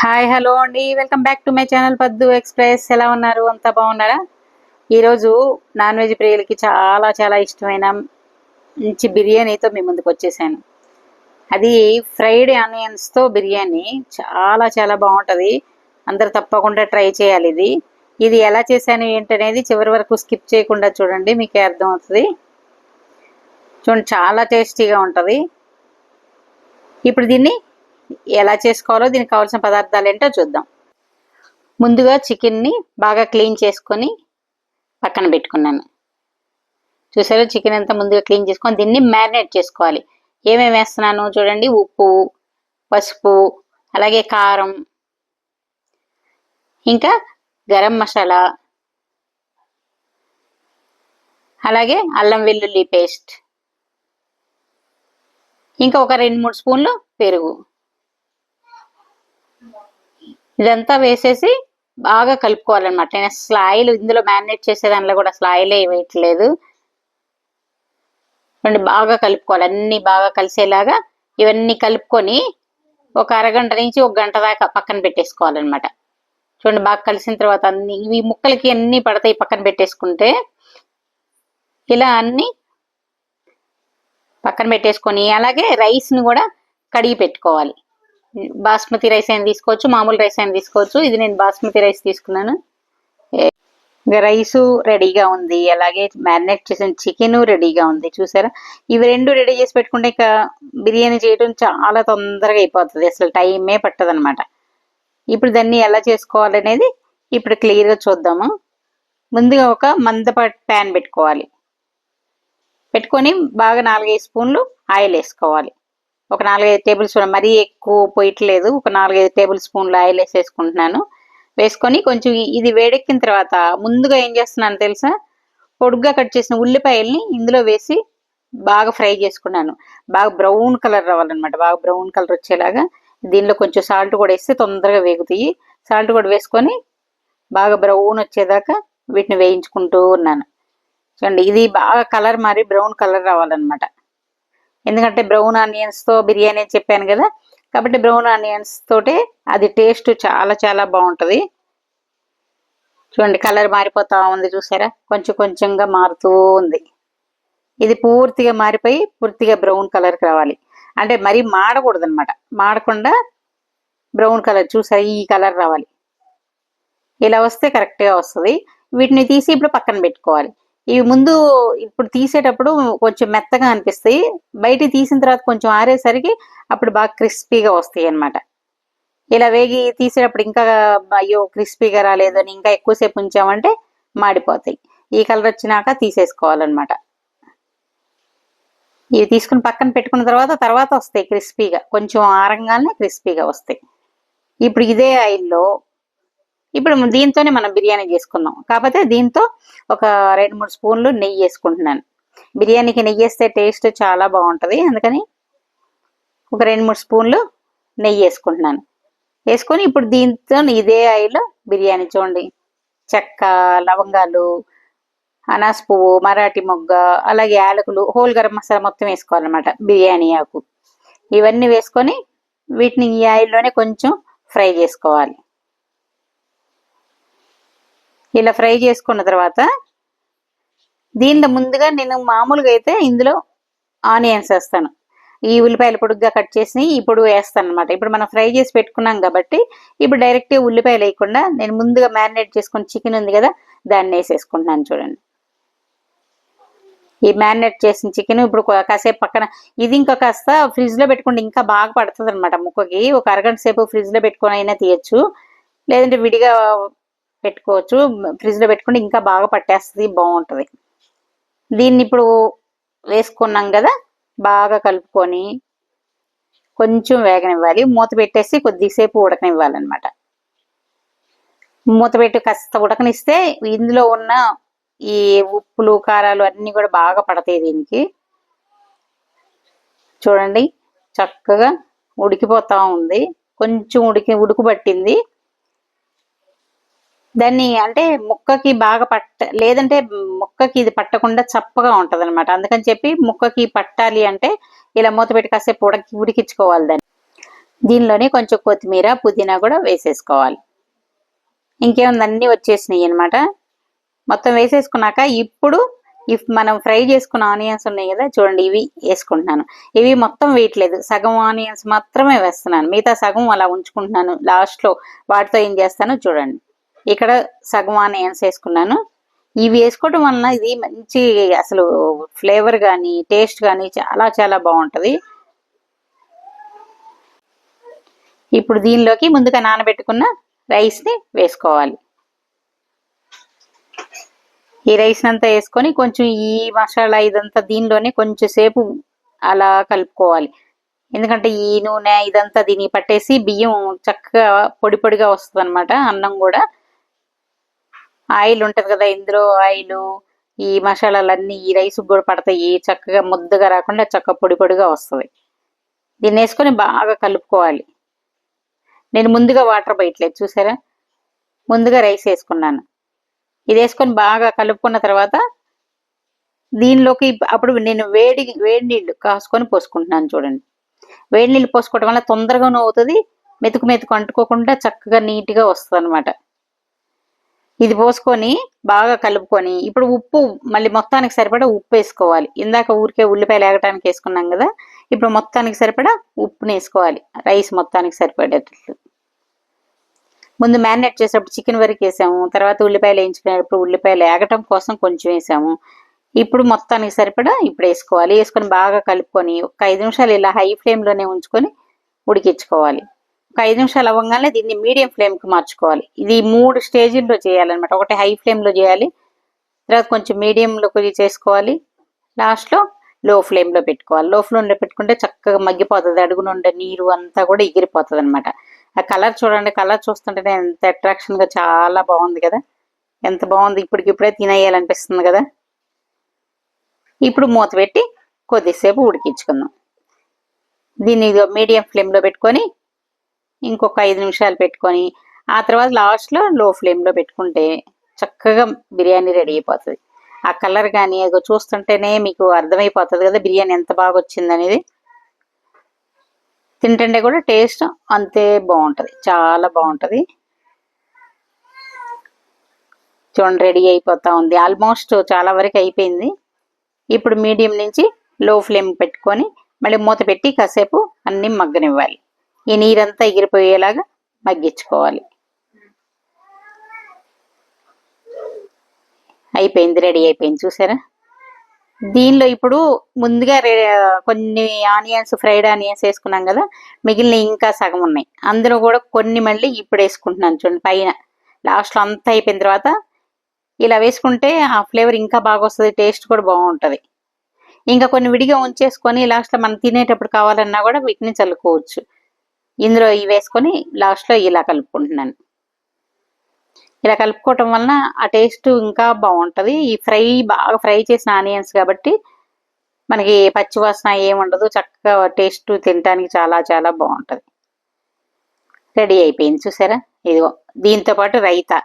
Hi hello అండి. Welcome back to my channel Paddu express. ఎలా ఉన్నారు? అంతా బాగున్నారా? ఈరోజు నాన్ వెజ్ ప్రియులకి చాలా చాలా ఇష్టమైన మంచి బిర్యానీతో మీ ముందుకు వచ్చేసాను. అది ఫ్రైడ్ ఆనియన్స్తో బిర్యానీ చాలా చాలా బాగుంటుంది. అందరు తప్పకుండా ట్రై చేయాలి ఇది. ఇది ఎలా చేశాను ఏంటనేది చివరి వరకు స్కిప్ చేయకుండా చూడండి మీకే అర్థమవుతుంది. చూడండి చాలా టేస్టీగా ఉంటుంది. ఇప్పుడు దీన్ని ఎలా చేసుకోవాలో దీనికి కావాల్సిన పదార్థాలు ఏంటో చూద్దాం. ముందుగా చికెన్ని బాగా క్లీన్ చేసుకొని పక్కన పెట్టుకున్నాను. చూసారా చికెన్ అంతా ముందుగా క్లీన్ చేసుకొని దీన్ని మ్యారినేట్ చేసుకోవాలి. ఏమేమి వేస్తున్నాను చూడండి ఉప్పు పసుపు అలాగే కారం ఇంకా గరం మసాలా అలాగే అల్లం వెల్లుల్లి పేస్ట్ ఇంకా ఒక రెండు మూడు స్పూన్లు పెరుగు. ఇదంతా వేసేసి బాగా కలుపుకోవాలన్నమాట. నేను అసలు ఆయిల్ ఇందులో మ్యారినేట్ చేసే దానిలో కూడా అసలు ఆయిలే వేయట్లేదు. రెండు బాగా కలుపుకోవాలి. అన్ని బాగా కలిసేలాగా ఇవన్నీ కలుపుకొని ఒక అరగంట నుంచి ఒక గంట దాకా పక్కన పెట్టేసుకోవాలన్నమాట. చూడండి బాగా కలిసిన తర్వాత అన్ని ఇవి ముక్కలకి అన్ని పడతాయి పక్కన పెట్టేసుకుంటే. ఇలా అన్ని పక్కన పెట్టేసుకొని అలాగే రైస్ని కూడా కడిగి పెట్టుకోవాలి. బాస్మతి రైస్ అయినా తీసుకోవచ్చు? మామూలు రైస్ అయినా తీసుకోవచ్చు? ఇది నేను బాస్మతి రైస్ తీసుకున్నాను. రైస్ రైసు రెడీగా ఉంది. అలాగే మ్యారినేట్ చేసిన చికెన్ రెడీగా ఉంది. చూసారా? ఇవి రెండు రెడీ చేసి పెట్టుకుంటే ఇక బిర్యానీ చేయడం చాలా తొందరగా అయిపోతుంది. అసలు టైమే పట్టదు అనమాట ఇప్పుడు దాన్ని ఎలా చేసుకోవాలనేది ఇప్పుడు క్లియర్గా చూద్దాము. ముందుగా ఒక మందపాటి ప్యాన్ పెట్టుకోవాలి. పెట్టుకొని బాగా నాలుగైదు స్పూన్లు ఆయిల్ వేసుకోవాలి ఒక నాలుగైదు టేబుల్ స్పూన్ మరీ ఎక్కువ పోయట్లేదు. ఒక నాలుగైదు టేబుల్ స్పూన్లు ఆయిల్ వేసేసుకుంటున్నాను. వేసుకొని కొంచెం ఇది వేడెక్కిన తర్వాత ముందుగా ఏం చేస్తున్నాను తెలుసా? పొడుగ్గా కట్ చేసిన ఉల్లిపాయల్ని ఇందులో వేసి బాగా ఫ్రై చేసుకున్నాను. బాగా బ్రౌన్ కలర్ రావాలన్నమాట. బాగా బ్రౌన్ కలర్ వచ్చేలాగా దీనిలో కొంచెం సాల్ట్ కూడా వేస్తే తొందరగా వేగుతాయి. సాల్ట్ కూడా వేసుకొని బాగా బ్రౌన్ వచ్చేదాకా వీటిని వేయించుకుంటూ ఉన్నాను. చూడండి ఇది బాగా కలర్ మారి బ్రౌన్ కలర్ రావాలన్నమాట. ఎందుకంటే బ్రౌన్ ఆనియన్స్తో బిర్యానీ అని చెప్పాను కదా కాబట్టి బ్రౌన్ ఆనియన్స్ తోటే అది టేస్ట్ చాలా చాలా బాగుంటుంది. చూడండి కలర్ మారిపోతా ఉంది చూసారా? కొంచెం కొంచెంగా మారుతూ ఉంది. ఇది పూర్తిగా మారిపోయి పూర్తిగా బ్రౌన్ కలర్కి రావాలి. అంటే మరీ మాడకూడదు అనమాట మాడకుండా బ్రౌన్ కలర్ చూసారా? ఈ కలర్ రావాలి. ఇలా వస్తే కరెక్ట్గా వస్తుంది. వీటిని తీసి ఇప్పుడు పక్కన పెట్టుకోవాలి. ఇవి ముందు ఇప్పుడు తీసేటప్పుడు కొంచెం మెత్తగా అనిపిస్తాయి. బయట తీసిన తర్వాత కొంచెం ఆరేసరికి అప్పుడు బాగా క్రిస్పీగా వస్తాయి అన్నమాట. ఇలా వేగి తీసేటప్పుడు ఇంకా అయ్యో క్రిస్పీగా రాలేదని ఇంకా ఎక్కువసేపు ఉంచామంటే మాడిపోతాయి. ఈ కలర్ వచ్చినాక తీసేసుకోవాలన్నమాట. ఇవి తీసుకుని పక్కన పెట్టుకున్న తర్వాత తర్వాత వస్తాయి క్రిస్పీగా. కొంచెం ఆరంగానే క్రిస్పీగా వస్తాయి. ఇప్పుడు ఇదే ఆయిల్లో ఇప్పుడు దీంతోనే మనం బిర్యానీ చేసుకుందాం. కాకపోతే దీంతో ఒక రెండు మూడు స్పూన్లు నెయ్యి వేసుకుంటున్నాను. బిర్యానీకి నెయ్యి వేస్తే టేస్ట్ చాలా బాగుంటుంది. అందుకని ఒక రెండు మూడు స్పూన్లు నెయ్యి వేసుకుంటున్నాను. వేసుకొని ఇప్పుడు దీంతో ఇదే ఆయిల్ బిర్యానీ చూడండి. చెక్క లవంగాలు అనాస్ పువ్వు మరాఠీ మొగ్గ అలాగే యాలకులు హోల్ గరం మసాలా మొత్తం వేసుకోవాలన్నమాట. బిర్యానీ ఆకు. ఇవన్నీ వేసుకొని వీటిని ఈ ఆయిల్లోనే కొంచెం ఫ్రై చేసుకోవాలి. ఇలా ఫ్రై చేసుకున్న తర్వాత దీనిలో ముందుగా నేను మామూలుగా అయితే ఇందులో ఆనియన్స్ వేస్తాను. ఈ ఉల్లిపాయలు పొడుగ్గా కట్ చేసి ఇప్పుడు వేస్తాను అనమాట ఇప్పుడు మనం ఫ్రై చేసి పెట్టుకున్నాం కాబట్టి ఇప్పుడు డైరెక్ట్గా ఉల్లిపాయలు వేయకుండా నేను ముందుగా మ్యారినేట్ చేసుకుని చికెన్ ఉంది కదా దాన్ని వేసేసుకుంటున్నాను చూడండి. ఈ మ్యారినేట్ చేసిన చికెన్ ఇప్పుడు కాసేపు పక్కన ఇది ఇంకా కాస్త ఫ్రిడ్జ్లో పెట్టుకుంటే ఇంకా బాగా పడుతుంది అనమాట ముక్కకి ఒక అరగంట సేపు ఫ్రిడ్జ్లో పెట్టుకొని అయినా తీయచ్చు. లేదంటే విడిగా పెట్టుకోవచ్చు. ఫ్రిడ్జ్లో పెట్టుకుంటే ఇంకా బాగా పట్టేస్తుంది బాగుంటుంది. దీన్ని ఇప్పుడు వేసుకున్నాం కదా బాగా కలుపుకొని కొంచెం వేగనివ్వాలి. మూత పెట్టేసి కొద్దిసేపు ఉడకనివ్వాలన్నమాట. మూత పెట్టి కాస్త ఉడకనిస్తే ఇందులో ఉన్న ఈ ఉప్పులు కారాలు అన్నీ కూడా బాగా పడతాయి దీనికి. చూడండి చక్కగా ఉడికిపోతా ఉంది. కొంచెం ఉడికి ఉడుకుబట్టింది దాన్ని అంటే ముక్కకి బాగా పట్ట లేదంటే ముక్కకి ఇది పట్టకుండా చప్పగా ఉంటది అనమాట అందుకని చెప్పి ముక్కకి పట్టాలి అంటే ఇలా మూత పెట్టి కాసేపు ఉడకి ఉడికించుకోవాలి దాన్ని. దీనిలోనే కొంచెం కొత్తిమీర పుదీనా కూడా వేసేసుకోవాలి. ఇంకేముంది అన్నీ వచ్చేసినాయి అనమాట మొత్తం వేసేసుకున్నాక ఇప్పుడు ఇఫ్ మనం ఫ్రై చేసుకున్న ఆనియన్స్ ఉన్నాయి కదా చూడండి ఇవి వేసుకుంటున్నాను. ఇవి మొత్తం వేయట్లేదు. సగం ఆనియన్స్ మాత్రమే వేస్తున్నాను. మిగతా సగం అలా ఉంచుకుంటున్నాను. లాస్ట్లో వాటితో ఏం చేస్తానో చూడండి. ఇక్కడ సగం ఆనియన్స్ వేసుకున్నాను. ఇవి వేసుకోవడం వలన ఇది మంచి అసలు ఫ్లేవర్ కానీ టేస్ట్ కానీ చాలా చాలా బాగుంటుంది. ఇప్పుడు దీనిలోకి ముందుగా నానబెట్టుకున్న రైస్ని వేసుకోవాలి. ఈ రైస్ అంతా వేసుకొని కొంచెం ఈ మసాలా ఇదంతా దీనిలోనే కొంచెం సేపు అలా కలుపుకోవాలి. ఎందుకంటే ఈ నూనె ఇదంతా దీన్ని పట్టేసి బియ్యం చక్కగా పొడి పొడిగా వస్తుంది అన్నం కూడా. ఆయిల్ ఉంటది కదా ఇందులో ఆయిల్ ఈ మసాలాలన్నీ ఈ రైస్ కూడా పడతాయి. చక్కగా ముద్దగా రాకుండా చక్కగా పొడి పొడిగా వస్తుంది. దీన్ని వేసుకొని బాగా కలుపుకోవాలి. నేను ముందుగా వాటర్ బయటలేదు చూసారా? ముందుగా రైస్ వేసుకున్నాను. ఇది వేసుకొని బాగా కలుపుకున్న తర్వాత దీనిలోకి అప్పుడు నేను వేడి వేడి నీళ్ళు కాసుకొని పోసుకుంటున్నాను చూడండి. వేడి నీళ్ళు పోసుకోవడం వల్ల తొందరగానూ అవుతుంది. మెతుకు మెతుకు అంటుకోకుండా చక్కగా నీట్గా వస్తుంది అనమాట ఇది పోసుకొని బాగా కలుపుకొని ఇప్పుడు ఉప్పు మళ్ళీ మొత్తానికి సరిపడా ఉప్పు వేసుకోవాలి. ఇందాక ఊరికే ఉల్లిపాయలు ఏగటానికి వేసుకున్నాం కదా ఇప్పుడు మొత్తానికి సరిపడా ఉప్పుని వేసుకోవాలి. రైస్ మొత్తానికి సరిపడేటట్లు. ముందు మ్యారినేట్ చేసేటప్పుడు చికెన్ వరకు వేసాము తర్వాత ఉల్లిపాయలు వేయించుకునేటప్పుడు ఉల్లిపాయలు ఏగటం కోసం కొంచెం వేసాము. ఇప్పుడు మొత్తానికి సరిపడా ఇప్పుడు వేసుకోవాలి. వేసుకొని బాగా కలుపుకొని ఒక ఐదు నిమిషాలు ఇలా హై ఫ్లేమ్లోనే ఉంచుకొని ఉడికించుకోవాలి. ఒక ఐదు నిమిషాలు అవ్వగానే దీన్ని మీడియం ఫ్లేమ్కి మార్చుకోవాలి. ఇది మూడు స్టేజీల్లో చేయాలన్నమాట. ఒకటి హై ఫ్లేమ్లో చేయాలి. తర్వాత కొంచెం మీడియంలో కొద్దిగా చేసుకోవాలి. లాస్ట్లో లో ఫ్లేమ్లో పెట్టుకోవాలి. లో ఫ్లేమ్లో పెట్టుకుంటే చక్కగా మగ్గిపోతుంది. అడుగునుండే నీరు అంతా కూడా ఎగిరిపోతుంది అనమాట ఆ కలర్ చూడండి. కలర్ చూస్తుంటేనే ఎంత అట్రాక్షన్గా చాలా బాగుంది కదా. ఎంత బాగుంది. ఇప్పటికిప్పుడే తినేయాలనిపిస్తుంది కదా. ఇప్పుడు మూత పెట్టి కొద్దిసేపు ఉడికించుకుందాం. దీన్ని మీడియం ఫ్లేమ్లో పెట్టుకొని ఇంకొక ఐదు నిమిషాలు పెట్టుకొని ఆ తర్వాత లాస్ట్లో లో ఫ్లేమ్లో పెట్టుకుంటే చక్కగా బిర్యానీ రెడీ అయిపోతుంది. ఆ కలర్ కానీ అది చూస్తుంటేనే మీకు అర్థమైపోతుంది కదా బిర్యానీ ఎంత బాగా వచ్చింది అనేది. తింటుంటే కూడా టేస్ట్ అంతే బాగుంటుంది చాలా బాగుంటుంది. చూడండి రెడీ అయిపోతూ ఉంది. ఆల్మోస్ట్ చాలా వరకు అయిపోయింది. ఇప్పుడు మీడియం నుంచి లో ఫ్లేమ్ పెట్టుకొని మళ్ళీ మూత పెట్టి కాసేపు అన్నీ మగ్గనివ్వాలి. ఈ నీరంతా ఎగిరిపోయేలాగా మగ్గించుకోవాలి. అయిపోయింది రెడీ అయిపోయింది చూసారా? దీనిలో ఇప్పుడు ముందుగా కొన్ని ఆనియన్స్ ఫ్రైడ్ ఆనియన్స్ వేసుకున్నాం కదా మిగిలిన ఇంకా సగం ఉన్నాయి. అందులో కూడా కొన్ని మళ్ళీ ఇప్పుడు వేసుకుంటున్నాను చూడండి పైన. లాస్ట్లో అంతా అయిపోయిన తర్వాత ఇలా వేసుకుంటే ఆ ఫ్లేవర్ ఇంకా బాగా వస్తుంది టేస్ట్ కూడా బాగుంటుంది. ఇంకా కొన్ని విడిగా ఉంచేసుకొని లాస్ట్లో మనం తినేటప్పుడు కావాలన్నా కూడా వీటిని చల్లుకోవచ్చు. ఇందులో ఇవి వేసుకొని లాస్ట్లో ఇలా కలుపుకుంటున్నాను. ఇలా కలుపుకోవటం వలన ఆ టేస్ట్ ఇంకా బాగుంటుంది. ఈ ఫ్రై బాగా ఫ్రై చేసిన ఆనియన్స్ కాబట్టి మనకి పచ్చివాసన ఏముండదు చక్కగా టేస్ట్ తినడానికి చాలా చాలా బాగుంటుంది. రెడీ అయిపోయింది చూసారా? ఇదిగో దీంతో పాటు రైతా.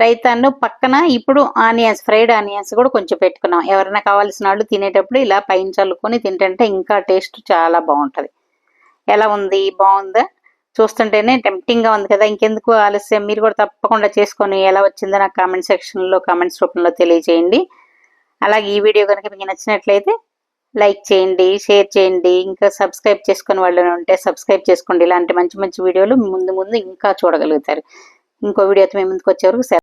రైతాను పక్కన ఇప్పుడు ఆనియన్స్ ఫ్రైడ్ ఆనియన్స్ కూడా కొంచెం పెట్టుకున్నాం. ఎవరైనా కావాల్సిన వాళ్ళు తినేటప్పుడు ఇలా పైన చల్లుకొని తింటే ఇంకా టేస్ట్ చాలా బాగుంటుంది. ఎలా ఉంది? బాగుందా? చూస్తుంటేనే టెంప్టింగ్గా ఉంది కదా. ఇంకెందుకు ఆలస్యం? మీరు కూడా తప్పకుండా చేసుకొని ఎలా వచ్చిందో నాకు కామెంట్ సెక్షన్లో కామెంట్స్ రూపంలో తెలియజేయండి. అలాగే ఈ వీడియో కనుక మీకు నచ్చినట్లయితే లైక్ చేయండి షేర్ చేయండి. ఇంకా సబ్స్క్రైబ్ చేసుకుని వాళ్ళు ఉంటే సబ్స్క్రైబ్ చేసుకోండి. ఇలాంటి మంచి మంచి వీడియోలు ముందు ముందు ఇంకా చూడగలుగుతారు. ఇంకో వీడియోతో మేము ముందుకు వచ్చేవరకు